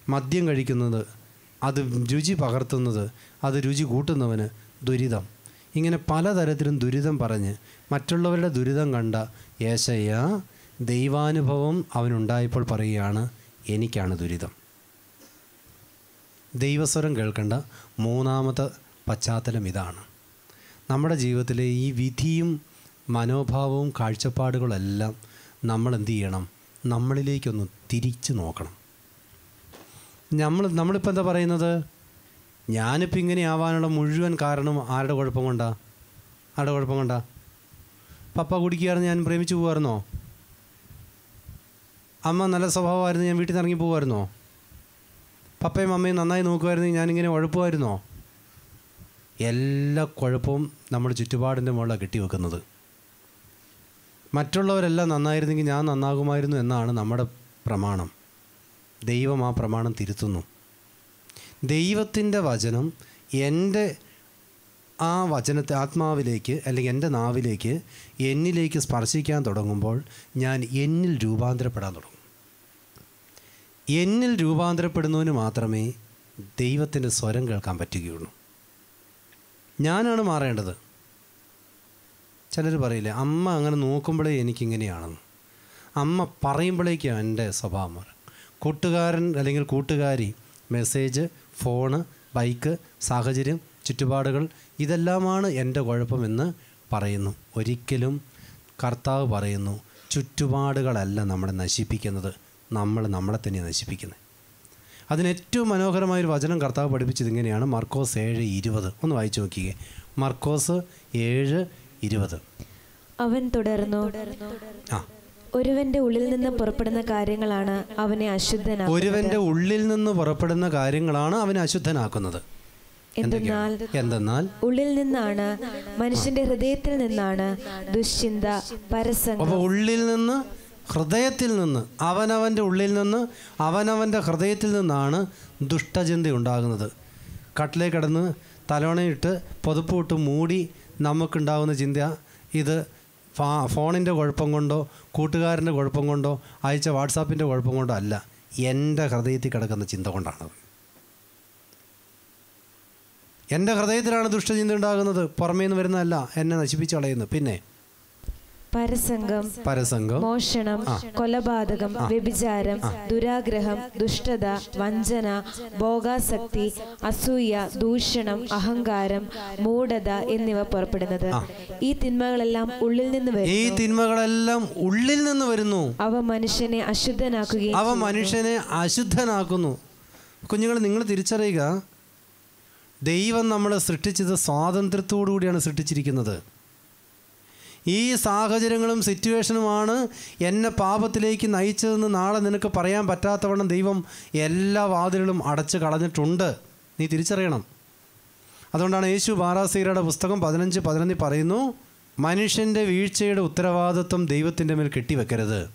മദ്യം കഴിക്കുന്നത് അത് രുചി പകർത്തുന്നത് അത് രുചി കൂട്ടുന്നവന് ദുരിതം. ഇങ്ങനെ പലതരത്തിലും ദുരിതം പറഞ്ഞ് മറ്റുള്ളവരുടെ ദുരിതം കണ്ട യേശയ്യ ദൈവാനുഭവം അവനുണ്ടായപ്പോൾ പറയുകയാണ് എനിക്കാണ് ദുരിതം. ദൈവസ്വരം കേൾക്കേണ്ട മൂന്നാമത്തെ പശ്ചാത്തലം ഇതാണ്. നമ്മുടെ ജീവിതത്തിലെ ഈ വിധിയും മനോഭാവവും കാഴ്ചപ്പാടുകളെല്ലാം നമ്മൾ എന്ത് ചെയ്യണം നമ്മളിലേക്കൊന്ന് തിരിച്ചു നോക്കണം. നമ്മൾ നമ്മളിപ്പോൾ എന്താ പറയുന്നത്? ഞാനിപ്പോൾ ഇങ്ങനെ ആവാനുള്ള മുഴുവൻ കാരണം ആരുടെ കുഴപ്പം കൊണ്ടാ? ആരുടെ കുഴപ്പം കൊണ്ടാ? പപ്പ കുടിക്കുകയായിരുന്നു ഞാൻ പ്രേമിച്ചു പോകുമായിരുന്നോ അമ്മ നല്ല സ്വഭാവമായിരുന്നു ഞാൻ വീട്ടിൽ നിന്ന് ഇറങ്ങി പോകുമായിരുന്നോ പപ്പയും അമ്മയും നന്നായി നോക്കുമായിരുന്നെങ്കിൽ ഞാനിങ്ങനെ ഉഴപ്പുമായിരുന്നോ? എല്ലാ കുഴപ്പവും നമ്മുടെ ചുറ്റുപാടിന്റെ മുകളിലാണ് കെട്ടിവെക്കുന്നത്. മറ്റുള്ളവരെല്ലാം നന്നായിരുന്നെങ്കിൽ ഞാൻ നന്നാകുമായിരുന്നു എന്നാണ് നമ്മുടെ പ്രമാണം. ദൈവം ആ പ്രമാണം തിരുത്തുന്നു. ദൈവത്തിന്റെ വചനം എന്റെ ആ വചനത്തെ ആത്മാവിലേക്ക് അല്ലെങ്കിൽ എന്റെ നാവിലേക്ക് എന്നിലേക്ക് സ്പർശിക്കാൻ തുടങ്ങുമ്പോൾ ഞാൻ എന്നിൽ രൂപാന്തരപ്പെടാൻ തുടങ്ങും. എന്നിൽ രൂപാന്തരപ്പെടുന്നതിന് മാത്രമേ ദൈവത്തിന്റെ സ്വരം കേൾക്കാൻ പറ്റുകയുള്ളൂ. ഞാനാണ് മാറേണ്ടത്. ചിലർ പറയില്ലേ അമ്മ അങ്ങനെ നോക്കുമ്പോഴേ എനിക്കിങ്ങനെയാണെന്ന്. അമ്മ പറയുമ്പോഴേക്കും എന്റെ സ്വഭാവം മാറും. കൂട്ടുകാരൻ അല്ലെങ്കിൽ കൂട്ടുകാരി മെസ്സേജ് ഫോണ് ബൈക്ക് സാഹചര്യം ചുറ്റുപാടുകൾ ഇതെല്ലാമാണ് എന്റെ കുഴപ്പമെന്ന് പറയുന്നു. ഒരിക്കലും കർത്താവ് പറയുന്നു ചുറ്റുപാടുകളല്ല നമ്മളെ നശിപ്പിക്കുന്നത് നമ്മൾ നമ്മളെ തന്നെ നശിപ്പിക്കുന്നത്. അതിന് ഏറ്റവും മനോഹരമായൊരു വചനം കർത്താവ് പഠിപ്പിച്ചത് ഇങ്ങനെയാണ് മർക്കോസ് ഏഴ് ഇരുപത്. ഒന്ന് വായിച്ചു നോക്കിയേ മർക്കോസ് ഏഴ് ഇരുപത്. അവൻ തുടർന്നു ഒരുവന്റെ ഉള്ളിൽ നിന്ന് പുറപ്പെടുന്ന കാര്യങ്ങളാണ് അവനെ അശുദ്ധനാക്കുന്നത്. ഒരുവന്റെ ഉള്ളിൽ നിന്ന് പുറപ്പെടുന്ന കാര്യങ്ങളാണ് അവനെ അശുദ്ധനാക്കുന്നത്. എന്തെന്നാൽ എന്തെന്നാൽ? ഉള്ളിൽ നിന്നാണ് മനുഷ്യന്റെ ഹൃദയത്തിൽ നിന്നാണ് ദുശ്ചിന്ത പരസംഗം. അപ്പോൾ ഉള്ളിൽ നിന്ന് ഹൃദയത്തിൽ നിന്ന് അവനവന്റെ ഉള്ളിൽ നിന്ന് അവനവന്റെ ഹൃദയത്തിൽ നിന്നാണ് ദുഷ്ടചിന്ത ഉണ്ടാകുന്നത്. കട്ടിലേ കിടന്ന് തലോണയിട്ട് പൊതുപ്പ് മൂടി നമുക്കുണ്ടാകുന്ന ചിന്ത ഇത് ഫാ ഫോണിന്റെ കുഴപ്പം കൊണ്ടോ കൂട്ടുകാരന്റെ കുഴപ്പം കൊണ്ടോ അയച്ച വാട്സാപ്പിന്റെ കുഴപ്പം കൊണ്ടോ അല്ല. എന്റെ ഹൃദയത്തിൽ കിടക്കുന്ന ചിന്ത കൊണ്ടാണത്. എന്റെ ഹൃദയത്തിലാണ് ദുഷ്ടചിന്ത ഉണ്ടാകുന്നത്. പുറമേ നിന്ന് വരുന്നതല്ല എന്നെ നശിപ്പിച്ച് കളയുന്നു പിന്നെ പരസംഗം പരസംഗം. മോഷണം കൊലപാതകം വ്യഭിചാരം ദുരാഗ്രഹം ദുഷ്ടത വഞ്ചന ഭോഗാസക്തി അസൂയ ദൂഷണം അഹങ്കാരം മൂഢത എന്നിവ പുറപ്പെടുന്നത്. ഈ തിന്മകളെല്ലാം ഉള്ളിൽ നിന്ന് വരുന്നു. ഈ തിന്മകളെല്ലാം ഉള്ളിൽ നിന്ന് വരുന്നു. അവ മനുഷ്യനെ അശുദ്ധനാക്കുകയും അവ മനുഷ്യനെ അശുദ്ധനാക്കുന്നു. കുഞ്ഞുങ്ങൾ നിങ്ങൾ തിരിച്ചറിയുക. ദൈവം നമ്മളെ സൃഷ്ടിച്ചത് സ്വാതന്ത്ര്യത്തോടു കൂടിയാണ് സൃഷ്ടിച്ചിരിക്കുന്നത്. ഈ സാഹചര്യങ്ങളും സിറ്റുവേഷനുമാണ് എന്നെ പാപത്തിലേക്ക് നയിച്ചതെന്ന് നാളെ നിനക്ക് പറയാൻ പറ്റാത്തവണ്ണം ദൈവം എല്ലാ വാതിലുകളും അടച്ചു കളഞ്ഞിട്ടുണ്ട്. നീ തിരിച്ചറിയണം. അതുകൊണ്ടാണ് യേശു ബാറാസീരയുടെ പുസ്തകം പതിനഞ്ച് പതിനൊന്നിൽ പറയുന്നു മനുഷ്യന്റെ വീഴ്ചയുടെ ഉത്തരവാദിത്വം ദൈവത്തിന്റെ മേൽ കെട്ടിവെക്കരുത്.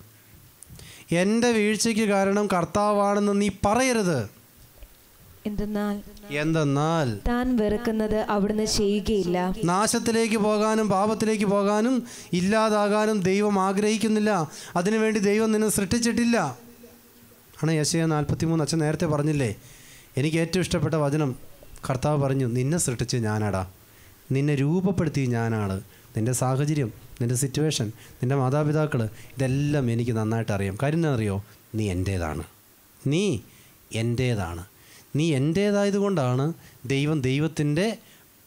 എന്റെ വീഴ്ചയ്ക്ക് കാരണം കർത്താവാണെന്ന് നീ പറയരുത്. എന്തെന്നാൽ എന്തെന്നാൽ താൻ വെറുക്കുന്നത് അവിടുന്ന് ചെയ്യുകയില്ല. നാശത്തിലേക്ക് പോകാനും പാപത്തിലേക്ക് പോകാനും ഇല്ലാതാകാനും ദൈവം ആഗ്രഹിക്കുന്നില്ല. അതിനുവേണ്ടി ദൈവം നിന്നെ സൃഷ്ടിച്ചിട്ടില്ല. ആണ് യശയ നാൽപ്പത്തിമൂന്ന് അച്ഛൻ നേരത്തെ പറഞ്ഞില്ലേ? എനിക്ക് ഏറ്റവും ഇഷ്ടപ്പെട്ട വചനം കർത്താവ് പറഞ്ഞു നിന്നെ സൃഷ്ടിച്ച് ഞാനാടാ. നിന്നെ രൂപപ്പെടുത്തി ഞാനാണ്. നിന്റെ സാഹചര്യം നിന്റെ സിറ്റുവേഷൻ നിന്റെ മാതാപിതാക്കൾ ഇതെല്ലാം എനിക്ക് നന്നായിട്ട് അറിയാം കാര്യം എന്താ അറിയോ നീ എന്റേതാണ് നീ എന്റേതാണ് നീ എന്റേതായതുകൊണ്ടാണ് ദൈവം ദൈവത്തിന്റെ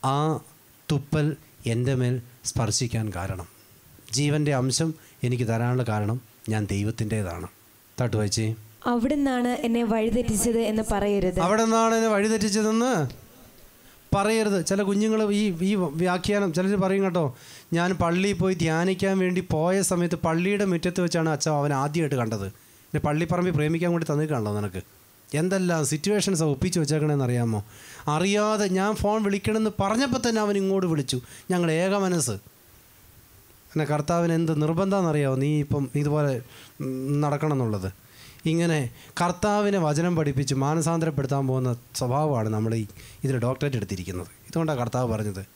ആ തുപ്പൽ എന്റെ മേൽ സ്പർശിക്കാൻ കാരണം. ജീവന്റെ അംശം എനിക്ക് തരാനുള്ള കാരണം ഞാൻ ദൈവത്തിന്റേതാണ് തട്ട് വായിച്ചേ നിന്നാണ് എന്നെ വഴിതെറ്റിച്ചത് എന്ന് പറയരുത്. അവിടെ നിന്നാണ് എന്നെ വഴിതെറ്റിച്ചതെന്ന് പറയരുത്. ചില കുഞ്ഞുങ്ങൾ ഈ ഈ വ്യാഖ്യാനം ചിലർ പറയും കേട്ടോ ഞാൻ പള്ളിയിൽ പോയി ധ്യാനിക്കാൻ വേണ്ടി പോയ സമയത്ത് പള്ളിയുടെ മുറ്റത്ത് വെച്ചാണ് അച്ഛൻ അവൻ ആദ്യമായിട്ട് കണ്ടത്. പിന്നെ പള്ളിപ്പറമ്പിൽ പ്രേമിക്കാൻ വേണ്ടി തന്നിട്ടാണല്ലോ നിനക്ക്. എന്തെല്ലാം സിറ്റുവേഷൻസ് ഒപ്പിച്ച് വെച്ചേക്കണമെന്ന് അറിയാമോ അറിയാതെ ഞാൻ ഫോൺ വിളിക്കണമെന്ന് പറഞ്ഞപ്പോൾ തന്നെ അവൻ ഇങ്ങോട്ട് വിളിച്ചു. ഞങ്ങൾ ഏക മനസ്സ്. എന്നെ കർത്താവിന് എന്ത് നിർബന്ധമാണെന്നറിയാമോ നീ ഇപ്പം ഇതുപോലെ നടക്കണം എന്നുള്ളത് ഇങ്ങനെ കർത്താവിനെ വചനം പഠിപ്പിച്ച് മാനസാന്തരപ്പെടുത്താൻ പോകുന്ന സ്വഭാവമാണ് നമ്മൾ ഈ ഇതിൽ ഡോക്ടറേറ്റ് എടുത്തിരിക്കുന്നത്. ഇതുകൊണ്ടാണ് കർത്താവ് പറഞ്ഞത്.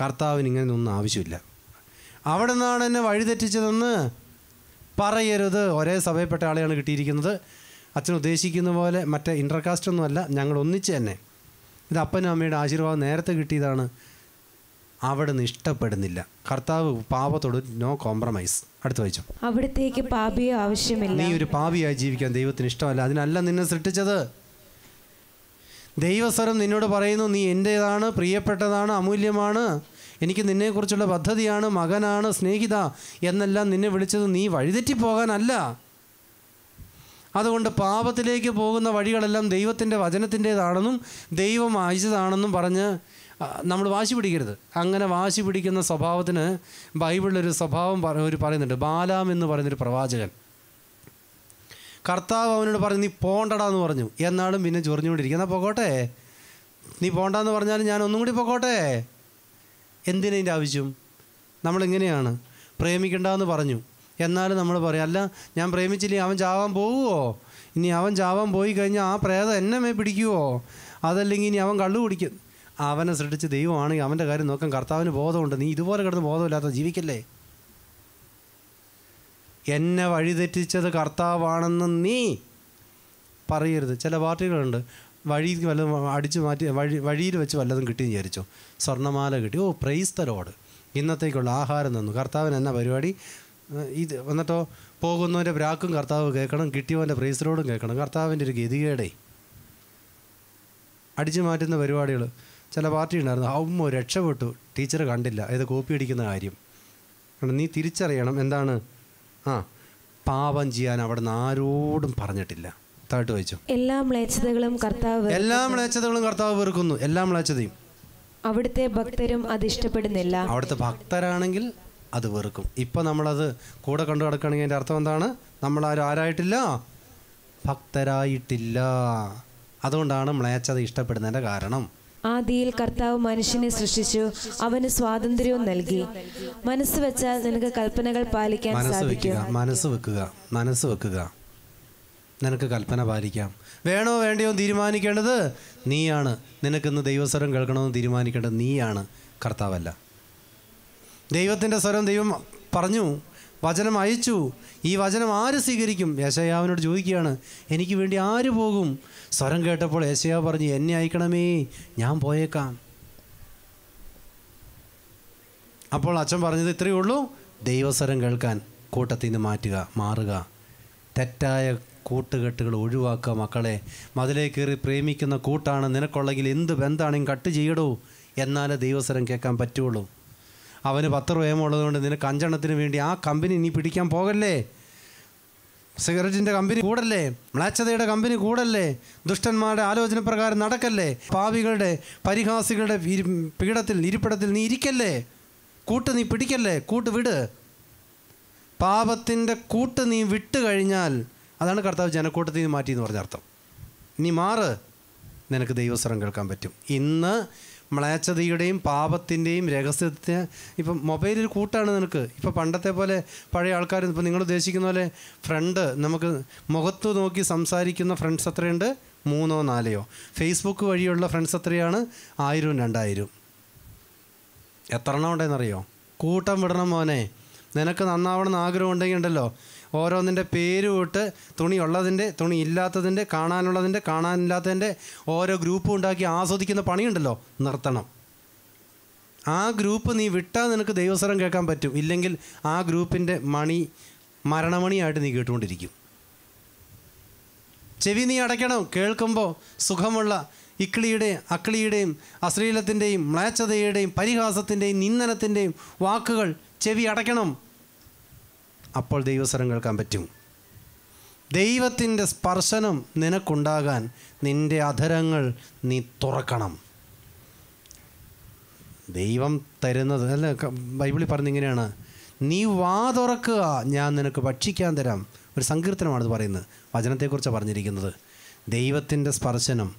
കർത്താവിന് ഇങ്ങനെ ഒന്നും ആവശ്യമില്ല. അവിടെ നിന്നാണ് എന്നെ വഴിതെറ്റിച്ചതെന്ന് പറയരുത്. ഒരേ സഭയിൽപ്പെട്ട ആളെയാണ് കിട്ടിയിരിക്കുന്നത്. അച്ഛൻ ഉദ്ദേശിക്കുന്ന പോലെ മറ്റേ ഇന്റർകാസ്റ്റ് ഒന്നുമല്ല ഞങ്ങൾ ഒന്നിച്ച് തന്നെ. ഇത് അപ്പനും അമ്മയുടെ ആശീർവാദം നേരത്തെ കിട്ടിയതാണ്. അവിടെ നിന്ന് ഇഷ്ടപ്പെടുന്നില്ല. കർത്താവ് പാപത്തോട് നോ കോംപ്രമൈസ് അടുത്ത് വായിച്ചു. അവിടത്തേക്ക് പാപിയെ ആവശ്യമില്ല. നീ ഒരു പാപിയായി ജീവിക്കാൻ ദൈവത്തിന് ഇഷ്ടമല്ല. അതിനല്ല നിന്നെ സൃഷ്ടിച്ചത്. ദൈവസ്വരം നിന്നോട് പറയുന്നു നീ എന്റേതാണ് പ്രിയപ്പെട്ടതാണ്? അമൂല്യമാണ്? എനിക്ക് നിന്നെക്കുറിച്ചുള്ള പദ്ധതിയാണ്? മകനാണ്? സ്നേഹിത? എന്നെല്ലാം നിന്നെ വിളിച്ചത് നീ വഴിതെറ്റിപ്പോകാനല്ല. അതുകൊണ്ട് പാപത്തിലേക്ക് പോകുന്ന വഴികളെല്ലാം ദൈവത്തിന്റെ വചനത്തിന്റേതാണെന്നും ദൈവം അയച്ചതാണെന്നും പറഞ്ഞ് നമ്മൾ വാശി പിടിക്കരുത്. അങ്ങനെ വാശി പിടിക്കുന്ന സ്വഭാവത്തിന് ബൈബിളിലൊരു സ്വഭാവം ഒരു പറയുന്നുണ്ട്. ബാലാം എന്ന് പറയുന്നൊരു പ്രവാചകൻ. കർത്താവ് അവനോട് പറഞ്ഞു നീ പോണ്ടടാ എന്ന് പറഞ്ഞു. എന്നാലും പിന്നെ ചൊറിഞ്ഞുകൊണ്ടിരിക്കും എന്നാൽ പോകട്ടെ? നീ പോണ്ടെന്ന് പറഞ്ഞാൽ ഞാൻ ഒന്നും കൂടി പൊക്കോട്ടെ എന്തിനതിന്റെ ആവശ്യം? നമ്മളിങ്ങനെയാണ് പ്രേമിക്കണ്ടെന്ന് പറഞ്ഞു. എന്നാലും നമ്മൾ പറയും അല്ല ഞാൻ പ്രേമിച്ചില്ലേ അവൻ ചാവാൻ പോവുമോ ഇനി അവൻ ചാവാൻ പോയി കഴിഞ്ഞാൽ ആ പ്രേതം എന്നെ പിടിക്കുമോ അതല്ലെങ്കിൽ ഇനി അവൻ കള്ളു കുടിക്കും. അവനെ സൃഷ്ടിച്ച് ദൈവമാണെങ്കിൽ അവന്റെ കാര്യം നോക്കാൻ കർത്താവിന് ബോധമുണ്ട്. നീ ഇതുപോലെ കിടന്ന് ബോധമില്ലാത്ത ജീവിക്കല്ലേ? എന്നെ വഴിതെറ്റിച്ചത് കർത്താവാണെന്ന് നീ പറയരുത്. ചില പാർട്ടികളുണ്ട്. വഴിക്ക് വല്ലതും അടിച്ചു മാറ്റി വഴി വഴിയിൽ വെച്ച് വല്ലതും കിട്ടിയെന്ന് വിചാരിച്ചോ? സ്വർണമാല കിട്ടി. ഓ പ്രൈസ് തലോട് ഇന്നത്തേക്കുള്ള ആഹാരം തന്നു. കർത്താവിന് എന്ന പരിപാടി? ഇത് എന്നിട്ടോ പോകുന്നവന്റെ ബ്രാക്കും കർത്താവ് കേൾക്കണം കിട്ടിയവന്റെ പ്രൈസറോടും കേൾക്കണം. കർത്താവിന്റെ ഒരു ഗതികേടേ. അടിച്ചു മാറ്റുന്ന പരിപാടികൾ. ചില പാർട്ടി ഉണ്ടായിരുന്നു. അമ്മ രക്ഷപ്പെട്ടു. ടീച്ചർ കണ്ടില്ല. ഇത് കോപ്പി അടിക്കുന്ന കാര്യം. നീ തിരിച്ചറിയണം എന്താണ്? ആ പാപം ചെയ്യാൻ അവിടെ നിന്ന് ആരോടും പറഞ്ഞിട്ടില്ല. താഴ്ട്ട് വായിച്ചു. എല്ലാ മ്ലേച്ഛതകളും കർത്താവ്. എല്ലാ മ്ലേച്ഛതകളും കർത്താവ് വെറുക്കുന്നു. എല്ലാ മ്ലേച്ഛതയും. അവിടുത്തെ ഭക്തരും അത് ഇഷ്ടപ്പെടുന്നില്ല. അവിടുത്തെ ഭക്തരാണെങ്കിൽ അത് വെറുക്കും. ഇപ്പം നമ്മളത് കൂടെ കണ്ടു കിടക്കുകയാണെങ്കിൽ അതിന്റെ അർത്ഥം എന്താണ്? നമ്മളാരും ആരായിട്ടില്ല? ഭക്തരായിട്ടില്ല. അതുകൊണ്ടാണ് മ്ലേച്ഛത ഇഷ്ടപ്പെടുന്നതിന്റെ കാരണം. ആദിയിൽ കർത്താവ് മനുഷ്യനെ സൃഷ്ടിച്ചു. അവന് സ്വാതന്ത്ര്യവും നൽകി. മനസ്സ് വെച്ചാൽ നിനക്ക് കൽപ്പനകൾ പാലിക്കാൻ മനസ്സ് വെക്കുക മനസ്സ് വെക്കുക മനസ്സ് വെക്കുക. നിനക്ക് കൽപ്പന പാലിക്കാം. വേണോ വേണ്ടയോ തീരുമാനിക്കേണ്ടത്? നീയാണ്. നിനക്കിന്ന് ദൈവസ്വരം കേൾക്കണമെന്ന് തീരുമാനിക്കേണ്ടത് നീയാണ്. കർത്താവല്ല. ദൈവത്തിന്റെ സ്വരം ദൈവം പറഞ്ഞു വചനം അയച്ചു. ഈ വചനം ആര് സ്വീകരിക്കും? യേശയാവിനോട് ചോദിക്കുകയാണ്. എനിക്ക് വേണ്ടി ആര് പോകും? സ്വരം കേട്ടപ്പോൾ യേശയാവ് പറഞ്ഞു എന്നെ അയക്കണമേ ഞാൻ പോയേക്കാം. അപ്പോൾ അച്ഛൻ പറഞ്ഞത് ഇത്രയേ ഉള്ളൂ. ദൈവസ്വരം കേൾക്കാൻ കൂട്ടത്തിൽ നിന്ന് മാറ്റുക മാറുക. തെറ്റായ കൂട്ടുകെട്ടുകൾ ഒഴിവാക്കുക മക്കളെ. മതിലേ കയറി പ്രേമിക്കുന്ന കൂട്ടാണ്. നിനക്കുള്ളെങ്കിൽ എന്ത് ബന്ധാണെങ്കിലും കട്ട് ചെയ്യടോ. എന്നാലേ ദൈവസ്വരം കേൾക്കാൻ പറ്റുള്ളൂ. അവന് പത്ത് രൂപയുമുള്ളതുകൊണ്ട് നിനക്ക് അഞ്ചെണ്ണത്തിന് വേണ്ടി ആ കമ്പനി നീ പിടിക്കാൻ പോകല്ലേ? സിഗരറ്റിന്റെ കമ്പനി കൂടല്ലേ? മ്ലാച്ചതയുടെ കമ്പനി കൂടല്ലേ? ദുഷ്ടന്മാരുടെ ആലോചന പ്രകാരം നടക്കല്ലേ? പാവികളുടെ പരിഹാസികളുടെ പീഠത്തിൽ ഇരിപ്പിടത്തിൽ നീ ഇരിക്കല്ലേ? കൂട്ട് നീ പിടിക്കല്ലേ? കൂട്ട് വിട്. പാപത്തിന്റെ കൂട്ട് നീ വിട്ട് കഴിഞ്ഞാൽ അതാണ് കർത്താവ് ജനക്കൂട്ടത്തിൽ നിന്ന് മാറ്റി എന്ന് പറഞ്ഞ അർത്ഥം. നീ മാറ്. നിനക്ക് ദൈവസ്വരം കേൾക്കാൻ പറ്റും. ഇന്ന് മ്ലേച്ഛതയുടെയും പാപത്തിന്റെയും രഹസ്യത്തെ ഇപ്പം മൊബൈലിൽ കൂട്ടാണ് നിനക്ക്. ഇപ്പം പണ്ടത്തെ പോലെ പഴയ ആൾക്കാർ ഇപ്പം നിങ്ങൾ ഉദ്ദേശിക്കുന്ന പോലെ ഫ്രണ്ട് നമുക്ക് മുഖത്ത് നോക്കി സംസാരിക്കുന്ന ഫ്രണ്ട്സ് എത്രയുണ്ട്? മൂന്നോ നാലെയോ. ഫേസ്ബുക്ക് വഴിയുള്ള ഫ്രണ്ട്സ് എത്രയാണ്? ആയിരവും രണ്ടായിരവും. എത്ര എണ്ണം ഉണ്ടെന്നറിയോ? കൂട്ടം വിടണം മോനെ. നിനക്ക് നന്നാവണം എന്ന് ആഗ്രഹം ഉണ്ടെങ്കിൽ ഉണ്ടല്ലോ. ഓരോന്നിന്റെ പേര് വിട്ട് തുണി ഉള്ളതിന്റെ തുണി ഇല്ലാത്തതിന്റെ കാണാനുള്ളതിന്റെ കാണാനില്ലാത്തതിന്റെ ഓരോ ഗ്രൂപ്പും ഉണ്ടാക്കി ആസ്വദിക്കുന്ന പണിയുണ്ടല്ലോ. നിർത്തണം. ആ ഗ്രൂപ്പ് നീ വിട്ടാൽ നിനക്ക് ദൈവസ്വരം കേൾക്കാൻ പറ്റും. ഇല്ലെങ്കിൽ ആ ഗ്രൂപ്പിന്റെ മണി മരണമണിയായിട്ട് നീ കേട്ടുകൊണ്ടിരിക്കും. ചെവി നീ അടയ്ക്കണം. കേൾക്കുമ്പോൾ സുഖമുള്ള ഇക്കിളിയുടെയും അക്കിളിയുടെയും അശ്ലീലത്തിന്റെയും മ്ലേച്ഛതയുടെയും പരിഹാസത്തിന്റെയും നിന്ദനത്തിന്റെയും വാക്കുകൾ ചെവി അടയ്ക്കണം. അപ്പോൾ ദൈവസ്വരം കേൾക്കാൻ പറ്റും. ദൈവത്തിന്റെ സ്പർശനം നിനക്കുണ്ടാകാൻ നിന്റെ അധരങ്ങൾ നീ തുറക്കണം. ദൈവം തരുന്നത് അല്ല ബൈബിളിൽ പറഞ്ഞ ഇങ്ങനെയാണ്. നീ വാ തുറക്കുക ഞാൻ നിനക്ക് ഭക്ഷിക്കാൻ തരാം. ഒരു സങ്കീർത്തനമാണിത് പറയുന്നത്. വചനത്തെക്കുറിച്ച് പറഞ്ഞിരിക്കുന്നത്. ദൈവത്തിന്റെ സ്പർശനം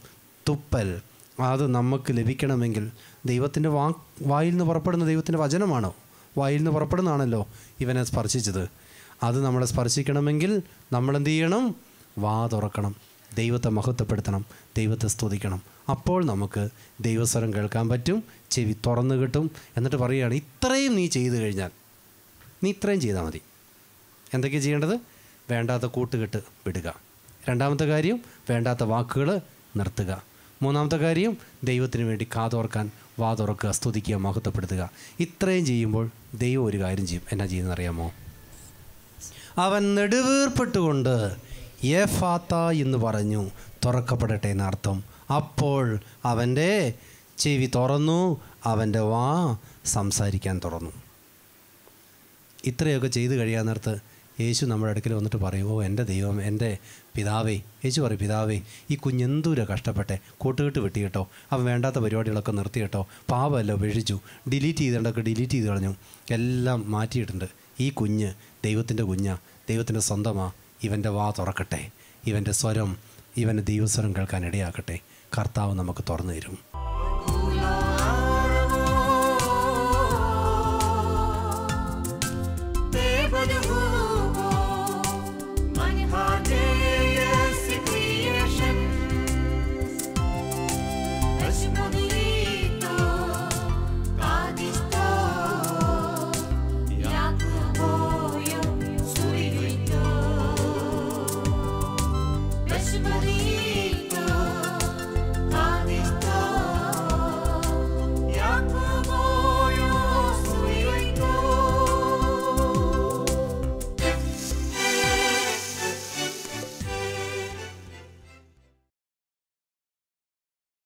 തുപ്പൽ അത് നമുക്ക് ലഭിക്കണമെങ്കിൽ ദൈവത്തിന്റെ വാ വായിൽ നിന്ന് പുറപ്പെടുന്ന ദൈവത്തിന്റെ വചനമാണോ? വായിൽ നിന്ന് പുറപ്പെടുന്നതാണല്ലോ ഇവനെ സ്പർശിച്ചത്. അത് നമ്മളെ സ്പർശിക്കണമെങ്കിൽ നമ്മൾ എന്ത് ചെയ്യണം വാ തുറക്കണം. ദൈവത്തെ മഹത്വപ്പെടുത്തണം. ദൈവത്തെ സ്തുതിക്കണം. അപ്പോൾ നമുക്ക് ദൈവസ്വരം കേൾക്കാൻ പറ്റും. ചെവി തുറന്നു കിട്ടും. എന്നിട്ട് പറയുകയാണ് ഇത്രയും നീ ചെയ്തു കഴിഞ്ഞാൽ നീ ഇത്രയും ചെയ്താൽ മതി. എന്തൊക്കെയാണ് ചെയ്യേണ്ടത്? വേണ്ടാത്ത കൂട്ടുകെട്ട് വിടുക. രണ്ടാമത്തെ കാര്യം വേണ്ടാത്ത വാക്കുകൾ നിർത്തുക. മൂന്നാമത്തെ കാര്യം ദൈവത്തിന് വേണ്ടി കാതോർക്കാൻ വാതോർക്കുക സ്തുതിക്കുക മഹത്വപ്പെടുത്തുക. ഇത്രയും ചെയ്യുമ്പോൾ ദൈവം ഒരു കാര്യം ചെയ്യും. എന്നാ ചെയ്യുന്നതെന്ന് അറിയാമോ അവൻ നെടുവീർപ്പെട്ടുകൊണ്ട് യഫാത്ത എന്ന് പറഞ്ഞു. തുറക്കപ്പെടട്ടെ എന്നർത്ഥം. അപ്പോൾ അവന്റെ ചെവി തുറന്നു അവന്റെ വാ സംസാരിക്കാൻ തുറന്നു. ഇത്രയൊക്കെ ചെയ്തു കഴിയാൻ നേരത്ത് യേശു നമ്മുടെ അടുക്കൽ വന്നിട്ട് പറയും ഓ എന്റെ ദൈവം എന്റെ പിതാവേ യേശു പറയും പിതാവേ ഈ കുഞ്ഞെന്തൂര കഷ്ടപ്പെട്ടെ? കൂട്ടുകെട്ട് വെട്ടി കേട്ടോ. അവൻ വേണ്ടാത്ത പരിപാടികളൊക്കെ നിർത്തി കേട്ടോ. പാവമല്ല ഡിലീറ്റ് ചെയ്തേണ്ടൊക്കെ ഡിലീറ്റ് ചെയ്ത് കളഞ്ഞു. എല്ലാം മാറ്റിയിട്ടുണ്ട്. ഈ കുഞ്ഞ് ദൈവത്തിന്റെ കുഞ്ഞ ദൈവത്തിന്റെ സ്വന്തമാ ഇവന്റെ വാ തുറക്കട്ടെ. ഇവന്റെ സ്വരം ഇവന്റെ ദൈവസ്വരം കേൾക്കാൻ ഇടയാക്കട്ടെ. കർത്താവ് നമുക്ക് തുറന്നു തരും.